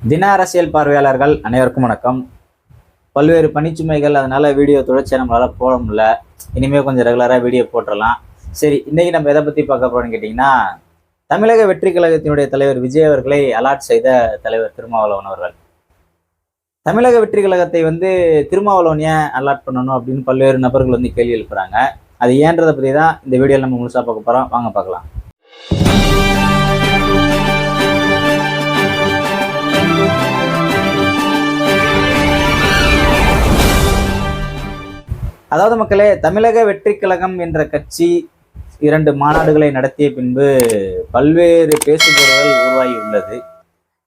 தின அரசியல் பார்வையாளர்கள் அனைவருக்கும் வணக்கம். பல்வேறு பணிச்சுமைகள் அதனால் வீடியோ தொடர்ச்சியாக நம்மளால் போட முடியல. இனிமேல் கொஞ்சம் ரெகுலராக வீடியோ போட்டுடலாம் சரி இன்றைக்கி நம்ம எதை பற்றி பார்க்க போகிறோம்னு கேட்டிங்கன்னா தமிழக வெற்றி கழகத்தினுடைய தலைவர் விஜய் அவர்களை அலாட் செய்த தலைவர் திருமாவளவன் அவர்கள். தமிழக வெற்றி கழகத்தை வந்து திருமாவளவன் ஏன் அலாட் பண்ணணும் அப்படின்னு பல்வேறு நபர்கள் வந்து கேள்வி எழுப்புறாங்க. அது ஏன்றதை பற்றி தான் இந்த வீடியோவில் நம்ம முழுசாக பார்க்க போகிறோம் வாங்க பார்க்கலாம். அதாவது மக்களே தமிழக வெற்றி கழகம் என்ற கட்சி இரண்டு மாநாடுகளை நடத்திய பின்பு பல்வேறு பேசுபொருள்கள் உருவாகி உள்ளது.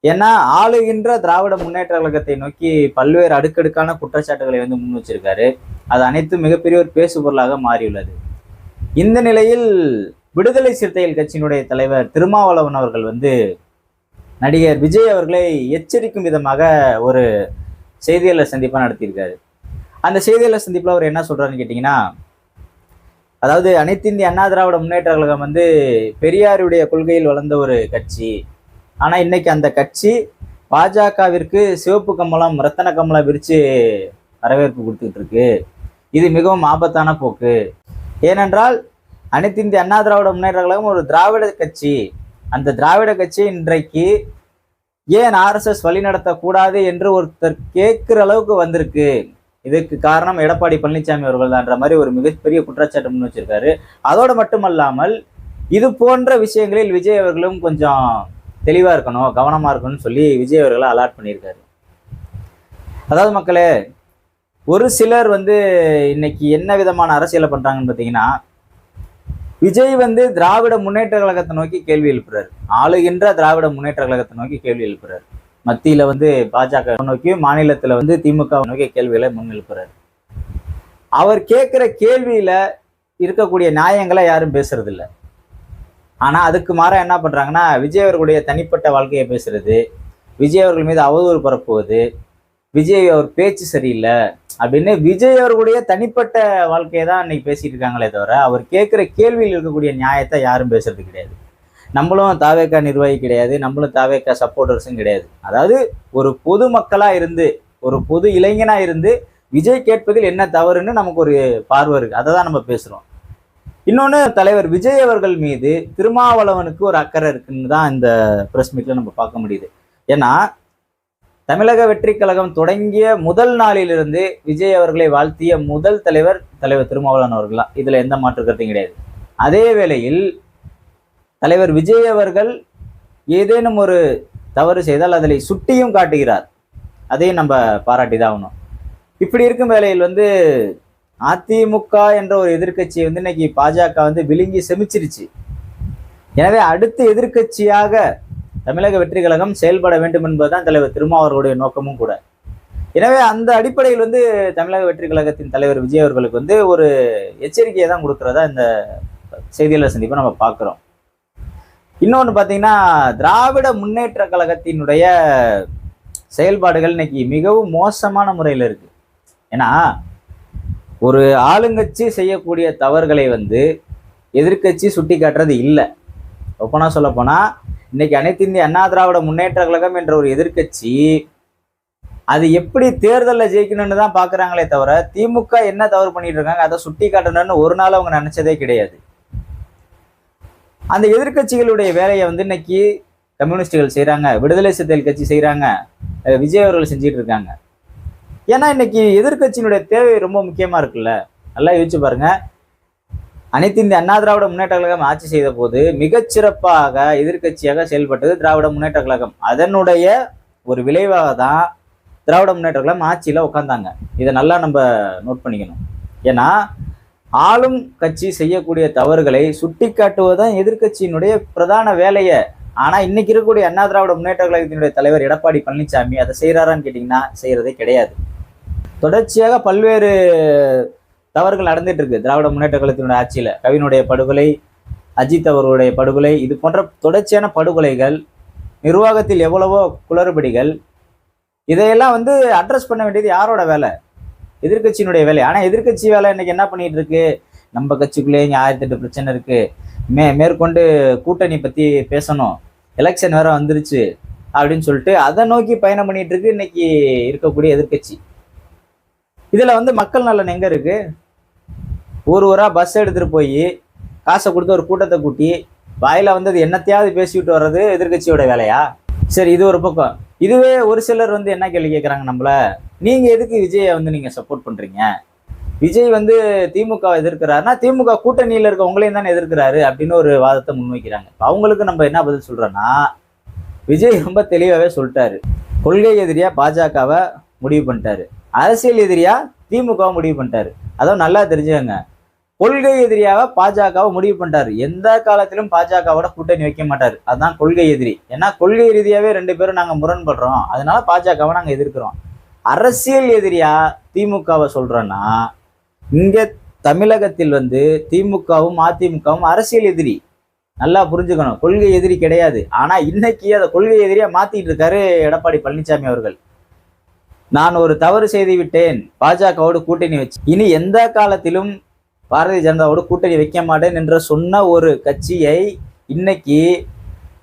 ஏன்னா ஆளுகின்ற திராவிட முன்னேற்ற கழகத்தை நோக்கி பல்வேறு அடுக்கடுக்கான குற்றச்சாட்டுகளை வந்து முன் வச்சிருக்காரு. அது அனைத்தும் மிகப்பெரிய ஒரு பேசுபொருளாக மாறியுள்ளது. இந்த நிலையில் விடுதலை சிறுத்தைகள் கட்சியினுடைய தலைவர் திருமாவளவன் அவர்கள் வந்து நடிகர் விஜய் அவர்களை எச்சரிக்கும் விதமாக ஒரு செய்தியாளர் சந்திப்பாக நடத்தியிருக்காரு. அந்த செய்தியாளர் சந்திப்பில் அவர் என்ன சொல்றாருன்னு கேட்டிங்கன்னா அதாவது அனைத்து இந்திய அண்ணா திராவிட முன்னேற்ற கழகம் வந்து பெரியாருடைய கொள்கையில் வளர்ந்த ஒரு கட்சி. ஆனால் இன்னைக்கு அந்த கட்சி பாஜகவிற்கு சிவப்பு கமலம் ரத்தன கமலம் விரித்து வரவேற்பு கொடுத்துட்டு இருக்கு. இது மிகவும் ஆபத்தான போக்கு. ஏனென்றால் அனைத்து இந்திய அண்ணா திராவிட முன்னேற்ற கழகம் ஒரு திராவிட கட்சி. அந்த திராவிட கட்சி இன்றைக்கு ஏன் ஆர்எஸ்எஸ் வழிநடத்தக்கூடாது என்று ஒருத்தர் கேட்குற அளவுக்கு வந்திருக்கு. இதுக்கு காரணம் எடப்பாடி பழனிசாமி அவர்கள் தான்ற மாதிரி ஒரு மிகப்பெரிய குற்றச்சாட்டு முன் வச்சிருக்காரு. அதோடு மட்டுமல்லாமல் இது போன்ற விஷயங்களில் விஜய் அவர்களும் கொஞ்சம் தெளிவாக இருக்கணும் கவனமாக இருக்கணும்னு சொல்லி விஜய் அவர்களை அலாட் பண்ணியிருக்காரு. அதாவது மக்களே ஒரு சிலர் வந்து இன்னைக்கு என்ன விதமான அரசியலை பண்ணுறாங்கன்னு பார்த்தீங்கன்னா விஜய் வந்து திராவிட முன்னேற்ற கழகத்தை நோக்கி கேள்வி எழுப்புறாரு. ஆளுகின்ற திராவிட முன்னேற்ற கழகத்தை நோக்கி கேள்வி எழுப்புறாரு. மத்தியில வந்து பாஜக நோக்கியும் மாநிலத்துல வந்து திமுக நோக்கிய கேள்விகளை முன்னெழுப்புறாரு அவர் கேட்குற கேள்வியில இருக்கக்கூடிய நியாயங்களை யாரும் பேசுறது இல்ல ஆனா அதுக்கு மாற என்ன பண்றாங்கன்னா விஜய் அவர்களுடைய தனிப்பட்ட வாழ்க்கையை பேசுறது விஜய் அவர்கள் மீது அவதூறு பரப்புவது விஜய் அவர் பேச்சு சரியில்லை அப்படின்னு விஜய் அவர்களுடைய தனிப்பட்ட வாழ்க்கையை தான் இன்னைக்கு பேசிட்டு இருக்காங்களே தவிர அவர் கேட்குற கேள்வியில் இருக்கக்கூடிய நியாயத்தை யாரும் பேசுறது கிடையாது. நம்மளும் தாவேக்கா நிர்வாகி கிடையாது நம்மளும் தாவேக்கா சப்போர்ட்டர்ஸும் கிடையாது. அதாவது ஒரு பொது மக்களாக இருந்து ஒரு பொது இளைஞனாக இருந்து விஜய் கேட்பதில் என்ன தவறுன்னு நமக்கு ஒரு பார்வை இருக்குது அதை தான் நம்ம பேசுகிறோம் இன்னொன்று தலைவர் விஜய் அவர்கள் மீது திருமாவளவனுக்கு ஒரு அக்கறை இருக்குன்னு தான் இந்த ப்ரெஸ் மீட்டில் நம்ம பார்க்க முடியுது. ஏன்னா தமிழக வெற்றி கழகம் தொடங்கிய முதல் நாளிலிருந்து விஜய் அவர்களை வாழ்த்திய முதல் தலைவர் தலைவர் திருமாவளவன் அவர்கள் தான் இதில் எந்த மாற்று கருத்தும் கிடையாது. அதே வேளையில் தலைவர் விஜய் அவர்கள் ஏதேனும் ஒரு தவறு செய்தால் அதில் சுட்டியும் காட்டுகிறார். அதையும் நம்ம பாராட்டி தான் ஆகணும். இப்படி இருக்கும் வேலையில் வந்து அதிமுக என்ற ஒரு எதிர்க்கட்சியை வந்து இன்னைக்கு பாஜக வந்து விழுங்கி செமிச்சிருச்சு. எனவே அடுத்த எதிர்க்கட்சியாக தமிழக வெற்றி கழகம் செயல்பட வேண்டும் என்பதுதான் தலைவர் திருமாவர்களுடைய நோக்கமும் கூட. எனவே அந்த அடிப்படையில் வந்து தமிழக வெற்றி கழகத்தின் தலைவர் விஜய் அவர்களுக்கு வந்து ஒரு எச்சரிக்கையை தான் கொடுக்கறதா இந்த செய்தியாளர் சந்திப்பை நம்ம பார்க்குறோம். இன்னொன்று பார்த்தீங்கன்னா திராவிட முன்னேற்ற கழகத்தினுடைய செயல்பாடுகள் இன்னைக்கு மிகவும் மோசமான முறையில் இருக்கு. ஏன்னா ஒரு ஆளுங்கட்சி செய்யக்கூடிய தவறுகளை வந்து எதிர்க்கட்சி சுட்டி காட்டுறது இல்லை. ஒப்பனா சொல்லப்போனால் இன்னைக்கு அனைத்து இந்திய அண்ணா திராவிட முன்னேற்ற கழகம் என்ற ஒரு எதிர்க்கட்சி அது எப்படி தேர்தலில் ஜெயிக்கணும்னு தான் பார்க்குறாங்களே தவிர திமுக என்ன தவறு பண்ணிட்டு இருக்காங்க அதை சுட்டி காட்டணும்னு ஒரு நாள் அவங்க நினச்சதே கிடையாது. அந்த எதிர்க்கட்சிகளுடைய வேலையை வந்து இன்னைக்கு கம்யூனிஸ்டுகள் செய்கிறாங்க விடுதலை சிறுத்தைகள் கட்சி செய்கிறாங்க விஜய் அவர்கள் செஞ்சிட்டு இருக்காங்க. ஏன்னா இன்னைக்கு எதிர்க்கட்சியினுடைய தேவை ரொம்ப முக்கியமா இருக்குல்ல? நல்லா யோசிச்சு பாருங்க. அனைத்து இந்திய அண்ணா திராவிட முன்னேற்ற கழகம் ஆட்சி செய்த போது மிகச்சிறப்பாக எதிர்க்கட்சியாக செயல்பட்டது திராவிட முன்னேற்ற கழகம். அதனுடைய ஒரு விளைவாக தான் திராவிட முன்னேற்ற கழகம் ஆட்சியில் உட்காந்தாங்க இதை நல்லா நம்ம நோட் பண்ணிக்கணும். ஏன்னா ஆளும் கட்சி செய்யக்கூடிய தவறுகளை சுட்டி காட்டுவதுதான் எதிர்க்கட்சியினுடைய பிரதான வேலையை. ஆனா இன்னைக்கு இருக்கக்கூடிய அண்ணா திராவிட முன்னேற்ற கழகத்தினுடைய தலைவர் எடப்பாடி பழனிசாமி அதை செய்கிறாரான்னு கேட்டிங்கன்னா செய்கிறதே கிடையாது. தொடர்ச்சியாக பல்வேறு தவறுகள் நடந்துட்டு இருக்கு. திராவிட முன்னேற்ற கழகத்தினுடைய ஆட்சியில். கவினுடைய படுகொலை அஜித் அவர்களுடைய படுகொலை இது போன்ற தொடர்ச்சியான படுகொலைகள் நிர்வாகத்தில் எவ்வளவோ குளறுபடிகள் இதையெல்லாம் வந்து அட்ரஸ் பண்ண வேண்டியது யாரோட வேலை? எதிர்கட்சியினுடைய வேலை. ஆனால் எதிர்கட்சி வேலை இன்னைக்கு என்ன பண்ணிட்டு இருக்கு? நம்ம கட்சிக்குள்ளேயே இங்க ஆயிரத்தி எட்டு பிரச்சனை இருக்கு. மே மேற்கொண்டு கூட்டணி பத்தி பேசணும். எலெக்ஷன் வேற வந்துருச்சு அப்படின்னு சொல்லிட்டு அதை நோக்கி பயணம் பண்ணிட்டு இருக்கு இன்னைக்கு இருக்கக்கூடிய எதிர்க்கட்சி. இதுல வந்து மக்கள் நலன் எங்க இருக்கு? ஊர் ஊரா பஸ் எடுத்துட்டு போய் காசை கொடுத்து ஒரு கூட்டத்தை கூட்டி வாயில வந்து அது என்னத்தையாவது பேசிக்கிட்டு வர்றது எதிர்க்கட்சியோட வேலையா? சரி இது ஒரு பக்கம். இதுவே ஒரு சிலர் வந்து என்ன கேள்வி கேட்குறாங்க நம்மள? நீங்க எதுக்கு விஜயை வந்து நீங்க சப்போர்ட் பண்றீங்க? விஜய் வந்து திமுக எதிர்க்கிறாருன்னா திமுக கூட்டணியில் இருக்க உங்களையும் தானே எதிர்க்கிறாரு அப்படின்னு ஒரு வாதத்தை முன்வைக்கிறாங்க. அவங்களுக்கு நம்ம என்ன பதில் சொல்கிறோன்னா விஜய் ரொம்ப தெளிவாகவே சொல்லிட்டாரு. கொள்கை எதிரியா பாஜகவை முடிவு பண்ணிட்டாரு. அரசியல் எதிரியா திமுகவை முடிவு பண்ணிட்டாரு. அதான் நல்லா தெரிஞ்சுக்கங்க. கொள்கை எதிரியாக பாஜகவை முடிவு பண்ணிட்டாரு. எந்த காலத்திலும் பாஜகவோட கூட்டணி வைக்க மாட்டார். அதுதான் கொள்கை எதிரி. ஏன்னா கொள்கை ரீதியாகவே ரெண்டு பேரும் நாங்கள் முரண்படுறோம். அதனால பாஜகவை நாங்கள் எதிர்க்கிறோம். அரசியல் எதிரியா திமுகவை சொல்றேன்னா இங்க தமிழகத்தில் வந்து திமுகவும் அதிமுகவும் அரசியல் எதிரி. நல்லா புரிஞ்சுக்கணும். கொள்கை எதிரி கிடையாது. ஆனா இன்னைக்கு அதை கொள்கை எதிரியா மாத்திட்டு இருக்காரு எடப்பாடி பழனிசாமி அவர்கள். நான் ஒரு தவறு செய்து விட்டேன். பாஜகவோடு கூட்டணி வச்சு. இனி எந்த காலத்திலும் பாரதிய ஜனதாவோடு கூட்டணி வைக்க மாட்டேன் என்று சொன்ன ஒரு கட்சியை இன்னைக்கு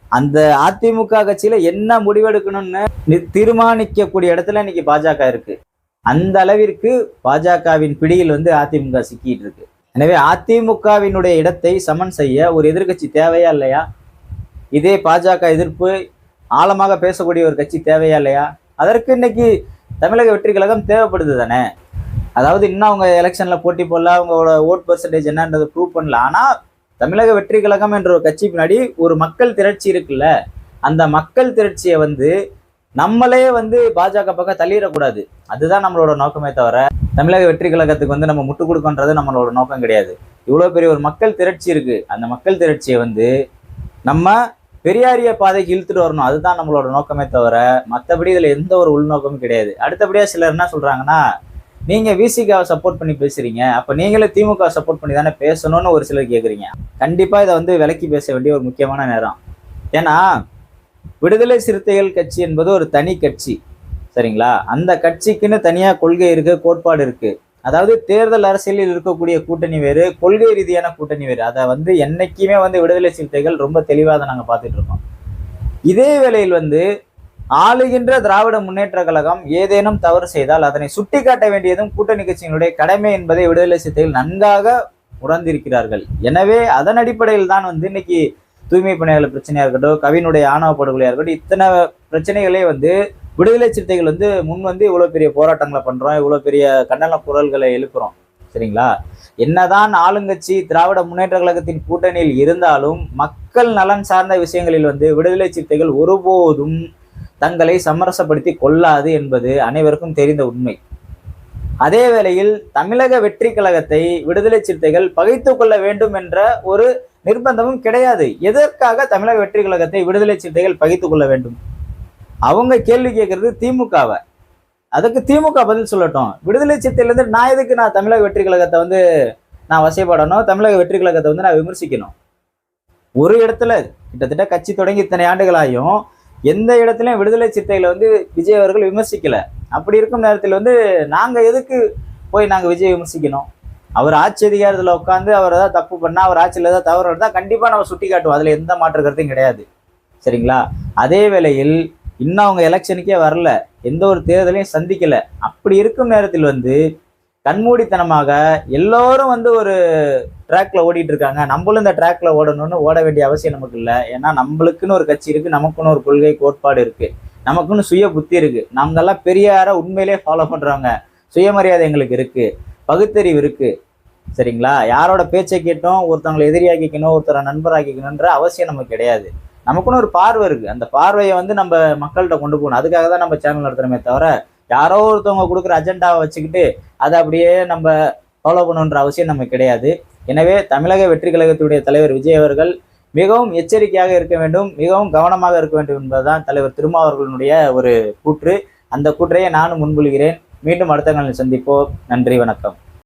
அந்த அதிமுக கட்சியில என்ன முடிவெடுக்கணும்னு நி- தீர்மானிக்கக்கூடிய இடத்துல இன்னைக்கு பாஜக இருக்கு. அந்த அளவிற்கு பாஜகவின் பிடியில் வந்து அதிமுக சிக்கிட்டு இருக்கு. எனவே அதிமுகவினுடைய இடத்தை சமன் செய்ய ஒரு எதிர்க்கட்சி தேவையா இல்லையா? இதே பாஜக எதிர்ப்பு ஆழமாக பேசக்கூடிய ஒரு கட்சி தேவையா இல்லையா? அதற்கு இன்னைக்கு தமிழக வெற்றி கழகம் தேவைப்படுது தானே? அதாவது இன்னும் அவங்க எலெக்ஷன்ல போட்டி போடல அவங்களோட ஓட் பர்சன்டேஜ் என்னன்றதை ப்ரூவ் பண்ணல. ஆனால் தமிழக வெற்றி கழகம் என்ற ஒரு கட்சி பின்னாடி ஒரு மக்கள் திரட்சி இருக்குல்ல அந்த மக்கள் திரட்சியை வந்து நம்மளே வந்து பாஜக பக்கம் தள்ளிடக்கூடாது. அதுதான் நம்மளோட நோக்கமே தவிர தமிழக வெற்றி கழகத்துக்கு வந்து நம்ம முட்டு கொடுக்கன்றது நம்மளோட நோக்கம் கிடையாது. இவ்வளோ பெரிய ஒரு மக்கள் திரட்சி இருக்குது அந்த மக்கள் திரட்சியை வந்து நம்ம பெரியாரிய பாதைக்கு இழுத்துட்டு வரணும். அதுதான் நம்மளோட நோக்கமே தவிர மற்றபடி இதில் எந்த ஒரு உள்நோக்கமும் கிடையாது. அடுத்தபடியாக சிலர் என்ன சொல்கிறாங்கன்னா நீங்க விசிகாவை சப்போர்ட் பண்ணி பேசுறீங்க. அப்ப நீங்களே திமுக சப்போர்ட் பண்ணி தானே பேசணும்னு ஒரு சிலர் கேக்குறீங்க. கண்டிப்பா இதை வந்து விலக்கி பேச வேண்டிய ஒரு முக்கியமான நேரம். ஏன்னா விடுதலை சிறுத்தைகள் கட்சி என்பது ஒரு தனி கட்சி. சரிங்களா? அந்த கட்சிக்குன்னு தனியா கொள்கை இருக்கு கோட்பாடு இருக்கு. அதாவது தேர்தல் அரசியலில் இருக்கக்கூடிய கூட்டணி வேறு கொள்கை ரீதியான கூட்டணி வேறு. அதை வந்து என்னைக்குமே வந்து விடுதலை சிறுத்தைகள் ரொம்ப தெளிவாக தான் நாங்கள் பார்த்துட்டு இருக்கோம். இதே வேளையில் வந்து ஆளுகின்ற திராவிட முன்னேற்ற கழகம் ஏதேனும் தவறு செய்தால் அதனை சுட்டிக்காட்ட வேண்டியதும் கூட்டணி கட்சியினுடைய கடமை என்பதை விடுதலை சிறுத்தைகள் நன்காக உணர்ந்திருக்கிறார்கள். எனவே அதன் அடிப்படையில் தான் வந்து இன்னைக்கு தூய்மை பணியாளர் பிரச்சனையாக இருக்கட்டும் கவினுடைய ஆணவ படுகொலையாக இருக்கட்டும் இத்தனை பிரச்சனைகளே வந்து விடுதலை சிறுத்தைகள் வந்து முன் வந்து இவ்வளோ பெரிய போராட்டங்களை பண்ணுறோம் இவ்வளோ பெரிய கண்டன குரல்களை எழுப்புறோம். சரிங்களா? என்னதான் ஆளுங்கட்சி திராவிட முன்னேற்ற கழகத்தின் கூட்டணியில் இருந்தாலும் மக்கள் நலன் சார்ந்த விஷயங்களில் வந்து விடுதலை சிறுத்தைகள் ஒருபோதும் தங்களை சமரசப்படுத்தி கொள்ளாது என்பது அனைவருக்கும் தெரிந்த உண்மை. அதே வேளையில் தமிழக வெற்றி கழகத்தை விடுதலை சிறுத்தைகள் பகைத்து கொள்ள வேண்டும் என்ற ஒரு நிர்பந்தமும் கிடையாது. எதற்காக தமிழக வெற்றி கழகத்தை விடுதலை சிறுத்தைகள் பகைத்து கொள்ள வேண்டும்? அவங்க கேள்வி கேட்கறது திமுகவை. அதுக்கு திமுக பதில் சொல்லட்டும். விடுதலை சிறுத்தையிலேருந்து நான் எதுக்கு நான் தமிழக வெற்றி கழகத்தை வந்து நான் வசைப்படணும் தமிழக வெற்றி கழகத்தை வந்து நான் விமர்சிக்கணும்? ஒரு இடத்துல கிட்டத்தட்ட கட்சி தொடங்கி இத்தனை ஆண்டுகளாயும் எந்த இடத்துலையும் விடுதலை சிறுத்தைகளை வந்து விஜய் அவர்கள் விமர்சிக்கலை. அப்படி இருக்கும் நேரத்தில் வந்து நாங்கள் எதுக்கு போய் நாங்கள் விஜய் விமர்சிக்கணும்? அவர் ஆட்சி அதிகாரத்தில் உட்காந்து அவர் ஏதாவது தப்பு பண்ணால் அவர் ஆட்சியில் ஏதாவது தவறு இருந்தால் கண்டிப்பாக நம்ம சுட்டி காட்டுவோம் அதில் எந்த மாற்று கருத்தும் கிடையாது. சரிங்களா? அதே வேளையில் இன்னும் அவங்க எலெக்ஷனுக்கே வரல. எந்த ஒரு தேர்தலையும் சந்திக்கலை. அப்படி இருக்கும் நேரத்தில் வந்து கண்மூடித்தனமாக எல்லோரும் வந்து ஒரு ட்ராக்ல ஓடிட்டு இருக்காங்க நம்மளும் இந்த ட்ராக்ல ஓடணும்னு ஓட வேண்டிய அவசியம் நமக்கு இல்லை ஏன்னா நம்மளுக்குன்னு ஒரு கட்சி இருக்கு நமக்குன்னு ஒரு கொள்கை கோட்பாடு இருக்கு. நமக்குன்னு சுய புத்தி இருக்கு. நாங்கெல்லாம் பெரியார உண்மையிலே ஃபாலோ பண்றவங்க. சுயமரியாதை எங்களுக்கு இருக்கு. பகுத்தறிவு இருக்கு. சரிங்களா? யாரோட பேச்சை கேட்டோம் ஒருத்தவங்களை எதிரியாக்கிக்கணும் ஒருத்தரை நண்பராக்கிக்கணுன்ற அவசியம் நமக்கு கிடையாது. நமக்குன்னு ஒரு பார்வை இருக்கு. அந்த பார்வையை வந்து நம்ம மக்கள்கிட்ட கொண்டு போகணும். அதுக்காக தான் நம்ம சேனல் நடத்துறோமே தவிர யாரோ ஒருத்தவங்க கொடுக்குற அஜெண்டாவை வச்சுக்கிட்டு அதை அப்படியே நம்ம ஃபாலோ பண்ணணுன்ற அவசியம் நமக்கு கிடையாது. எனவே தமிழக வெற்றி கழகத்துடைய தலைவர் விஜய் அவர்கள் மிகவும் எச்சரிக்கையாக இருக்க வேண்டும் மிகவும் கவனமாக இருக்க வேண்டும் என்பதுதான் தலைவர் திருமாவர்களுடைய ஒரு கூற்று. அந்த கூற்றையே நானும் முன்மொழிகிறேன். மீண்டும் அடுத்த நாளில் சந்திப்போம். நன்றி வணக்கம்.